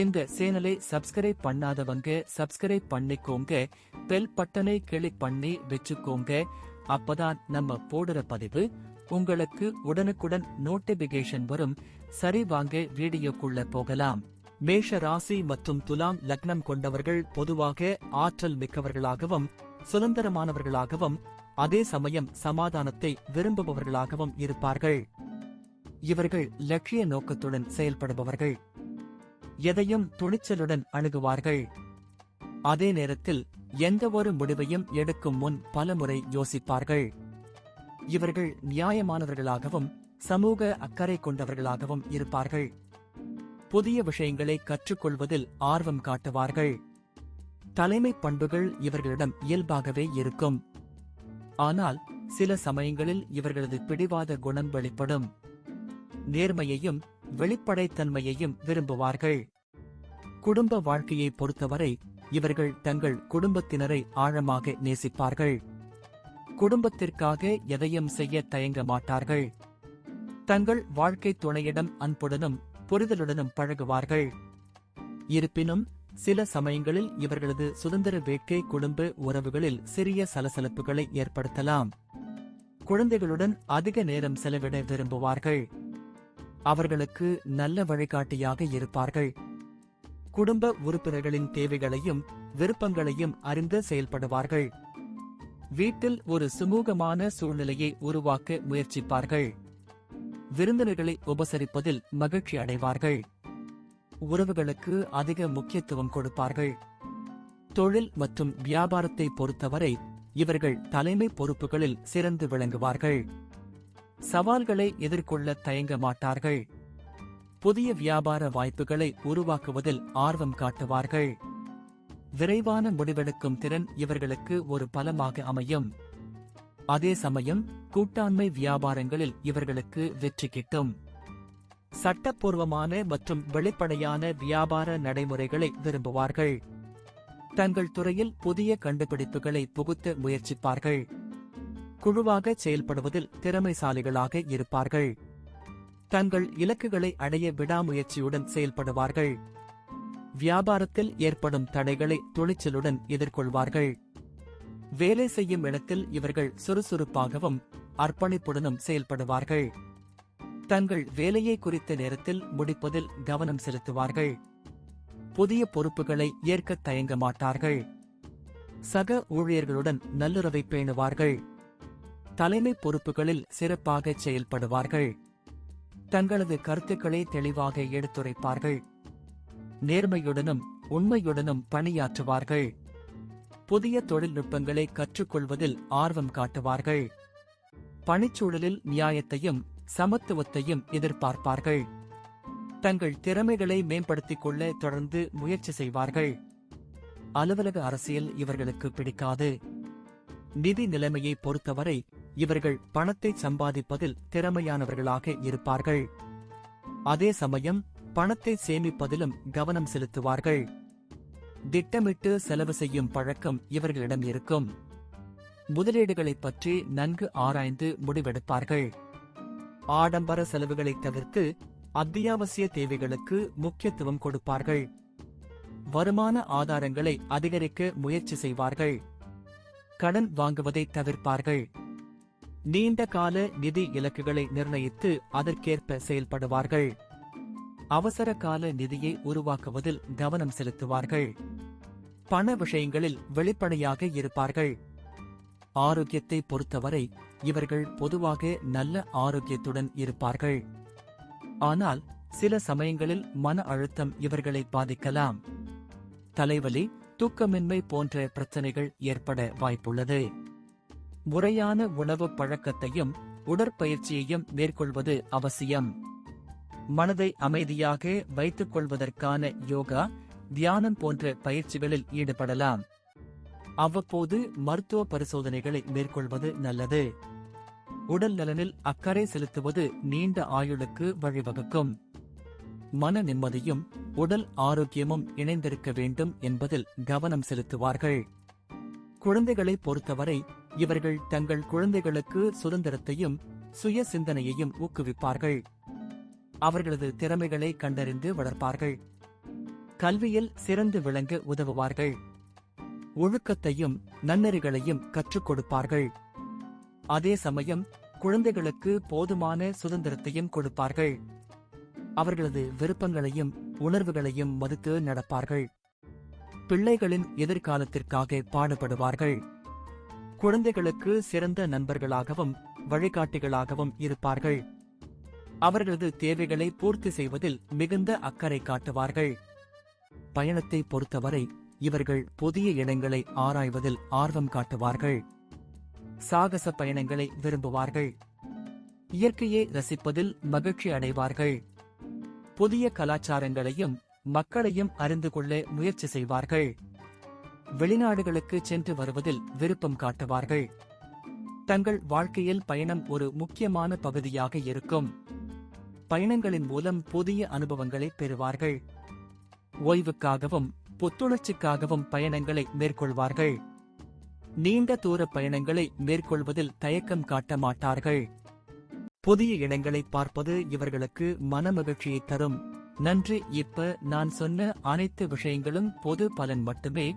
இந்த சேனலை சப்ஸ்கிரைப் பண்ணாதவங்க சப்ஸ்கிரைப் பண்ணிக்கோங்க. பெல் பட்டனை கிளிக் பண்ணி வச்சுக்கோங்க. அப்பதான் நம்ம போடுற பதிவு உங்களுக்கு உடனுக்குடன் நோட்டிபிகேஷன் வரும். சரி வாங்க வீடியோக்குள்ள போகலாம். மேஷ ராசி மற்றும் துலாம் லக்னம் கொண்டவர்கள் பொதுவாக ஆற்றல் மிக்கவர்களாகவும் சுதந்திரமானவர்களாகவும் அதே சமயம் சமாதானத்தை விரும்புபவர்களாகவும் இருப்பார்கள். இவர்கள் லட்சிய நோக்கத்துடன் செயல்படுபவர்கள். எதையும் துணிச்சலுடன் அணுகுவார்கள். அதே நேரத்தில் எந்தவொரு முடிவையும் எடுக்கும் முன் பலமுறை யோசிப்பார்கள். இவர்கள் நியாயமானவர்களாகவும் சமூக அக்கறை கொண்டவர்களாகவும் இருப்பார்கள். புதிய விஷயங்களை கற்றுக்கொள்வதில் ஆர்வம் காட்டுவார்கள். தலைமை பண்புகள் இவர்களிடம் இயல்பாகவே இருக்கும். ஆனால் சில சமயங்களில் இவர்களது பிடிவாத குணம் வெளிப்படும். நேர்மையையும் வெளிப்படைத்தன்மையையும் விரும்புவார்கள். குடும்ப வாழ்க்கையை பொறுத்தவரை இவர்கள் தங்கள் குடும்பத்தினரை ஆழமாக நேசிப்பார்கள். குடும்பத்திற்காக எதையும் செய்ய தயங்க மாட்டார்கள். தங்கள் வாழ்க்கை துணையிடம் அன்புடனும் புரிதலுடனும் பழகுவார்கள். இருப்பினும் சில சமயங்களில் இவர்களது சுதந்திர வேட்கை குடும்ப உறவுகளில் சிறிய சலசலப்புகளை ஏற்படுத்தலாம். குழந்தைகளுடன் அதிக நேரம் செலவிட விரும்புவார்கள். அவர்களுக்கு நல்ல வழிகாட்டியாக இருப்பார்கள். குடும்ப உறுப்பினர்களின் தேவைகளையும் விருப்பங்களையும் அறிந்து செயல்படுவார்கள். வீட்டில் ஒரு சுமூகமான சூழ்நிலையை உருவாக்க முயற்சிப்பார்கள். விருந்தினர்களை உபசரிப்பதில் மகிழ்ச்சி அடைவார்கள். உறவுகளுக்கு அதிக முக்கியத்துவம் கொடுப்பார்கள். தொழில் மற்றும் வியாபாரத்தை பொறுத்தவரை இவர்கள் தலைமை பொறுப்புகளில் சிறந்து விளங்குவார்கள். சவால்களை எதிர்கொள்ள தயங்க மாட்டார்கள். புதிய வியாபார வாய்ப்புகளை உருவாக்குவதில் ஆர்வம் காட்டுவார்கள். விரைவான முடிவெடுக்கும் திறன் இவர்களுக்கு ஒரு பலமாக அமையும். அதே சமயம் கூட்டாண்மை வியாபாரங்களில் இவர்களுக்கு வெற்றி கிட்டும். சட்டப்பூர்வமான மற்றும் வெளிப்படையான வியாபார நடைமுறைகளை விரும்புவார்கள். தங்கள் துறையில் புதிய கண்டுபிடிப்புகளை புகுத்த முயற்சிப்பார்கள். குழுவாக செயல்படுவதில் திறமைசாலிகளாக இருப்பார்கள். தங்கள் இலக்குகளை அடைய விடாமுயற்சியுடன் செயல்படுவார்கள். வியாபாரத்தில் ஏற்படும் தடைகளை துணிச்சலுடன் எதிர்கொள்வார்கள். வேலை செய்யும் இடத்தில் இவர்கள் சுறுசுறுப்பாகவும் அர்ப்பணிப்புடனும் செயல்படுவார்கள். தங்கள் வேலையை குறித்த நேரத்தில் முடிப்பதில் கவனம் செலுத்துவார்கள். புதிய பொறுப்புகளை ஏற்க தயங்க மாட்டார்கள். சக ஊழியர்களுடன் நல்லுறவை பேணுவார்கள். தலைமை பொறுப்புகளில் சிறப்பாக செயல்படுவார்கள். தங்களது கருத்துக்களை தெளிவாக எடுத்துரைப்பார்கள். நேர்மையுடனும் உண்மையுடனும் பணியாற்றுவார்கள். புதிய தொழில்நுட்பங்களை கற்றுக்கொள்வதில் ஆர்வம் காட்டுவார்கள். பணிச்சூழலில் நியாயத்தையும் சமத்துவத்தையும் எதிர்பார்ப்பார்கள். தங்கள் திறமைகளை மேம்படுத்திக் கொள்ள தொடர்ந்து முயற்சி செய்வார்கள். அலுவலக அரசியல் இவர்களுக்கு பிடிக்காது. நிதி நிலைமையை பொறுத்தவரை இவர்கள் பணத்தை சம்பாதிப்பதில் திறமையானவர்களாக இருப்பார்கள். அதே சமயம் பணத்தை சேமிப்பதிலும் கவனம் செலுத்துவார்கள். திட்டமிட்டு செலவு செய்யும் பழக்கம் இவர்களிடம் இருக்கும். முதலீடுகளைப் பற்றி நன்கு ஆராய்ந்து முடிவெடுப்பார்கள். ஆடம்பர செலவுகளை தவிர்த்து அத்தியாவசிய தேவைகளுக்கு முக்கியத்துவம் கொடுப்பார்கள். வருமான ஆதாரங்களை அதிகரிக்க முயற்சி செய்வார்கள். கடன் வாங்குவதை தவிர்ப்பார்கள். நீண்ட கால நிதி இலக்குகளை நிர்ணயித்து அதற்கேற்ப செயல்படுவார்கள். அவசர கால நிதியை உருவாக்குவதில் கவனம் செலுத்துவார்கள். பண விஷயங்களில் வெளிப்படையாக இருப்பார்கள். ஆரோக்கியத்தை பொறுத்தவரை இவர்கள் பொதுவாக நல்ல ஆரோக்கியத்துடன் இருப்பார்கள். ஆனால் சில சமயங்களில் மன அழுத்தம் இவர்களை பாதிக்கலாம். தலைவலி தூக்கமின்மை போன்ற பிரச்சனைகள் ஏற்பட வாய்ப்புள்ளது. முறையான உணவு பழக்கத்தையும் உடற்பயிற்சியையும் மேற்கொள்வது அவசியம். மனதை அமைதியாக வைத்துக் கொள்வதற்கான யோகா தியானம் போன்ற பயிற்சிகளில் ஈடுபடலாம். அவ்வப்போது மருத்துவ பரிசோதனைகளை மேற்கொள்வது நல்லது. உடல் நலனில் அக்கறை செலுத்துவது நீண்ட ஆயுளுக்கு வழிவகுக்கும். மன நிம்மதியும் உடல் ஆரோக்கியமும் இணைந்திருக்க வேண்டும் என்பதில் கவனம் செலுத்துவார்கள். குழந்தைகளை பொறுத்தவரை இவர்கள் தங்கள் குழந்தைகளுக்கு சுதந்திரத்தையும் சுய சிந்தனையையும் ஊக்குவிப்பார்கள். அவர்களது திறமைகளை கண்டறிந்து வளர்ப்பார்கள். கல்வியில் சிறந்து விளங்க உதவுவார்கள். ஒழுக்கத்தையும் நன்னறிகளையும் கற்றுக் கொடுப்பார்கள். அதே சமயம் குழந்தைகளுக்கு போதுமான சுதந்திரத்தையும் கொடுப்பார்கள். அவர்களது விருப்பங்களையும் உணர்வுகளையும் மதித்து நடப்பார்கள். பிள்ளைகளின் எதிர்காலத்திற்காக பாடுபடுவார்கள். குழந்தைகளுக்கு சிறந்த நண்பர்களாகவும் வழிகாட்டிகளாகவும் இருப்பார்கள். அவர்களது தேவைகளை பூர்த்தி செய்வதில் மிகுந்த அக்கறை காட்டுவார்கள். பயணத்தை பொறுத்தவரை இவர்கள் புதிய இடங்களை ஆராய்வதில் ஆர்வம் காட்டுவார்கள். சாகச பயணங்களை விரும்புவார்கள். இயற்கையை ரசிப்பதில் மகிழ்ச்சி அடைவார்கள். புதிய கலாச்சாரங்களையும் மக்களையும் அறிந்து கொள்ள முயற்சி செய்வார்கள். வெளிநாடுகளுக்கு சென்று வருவதில் விருப்பம் காட்டுவார்கள். தங்கள் வாழ்க்கையில் பயணம் ஒரு முக்கியமான பகுதியாக இருக்கும். பயணங்களின் மூலம் புதிய அனுபவங்களை பெறுவார்கள். ஓய்வுக்காகவும் புத்துணர்ச்சிக்காகவும் பயணங்களை மேற்கொள்வார்கள். நீண்ட தூர பயணங்களை மேற்கொள்வதில் தயக்கம் காட்ட மாட்டார்கள். புதிய இடங்களை பார்ப்பது இவர்களுக்கு மனமகிழ்ச்சியை தரும். நன்றி இப்ப நான் சொன்ன அனைத்து விஷயங்களும் பொது பலன் மட்டுமே.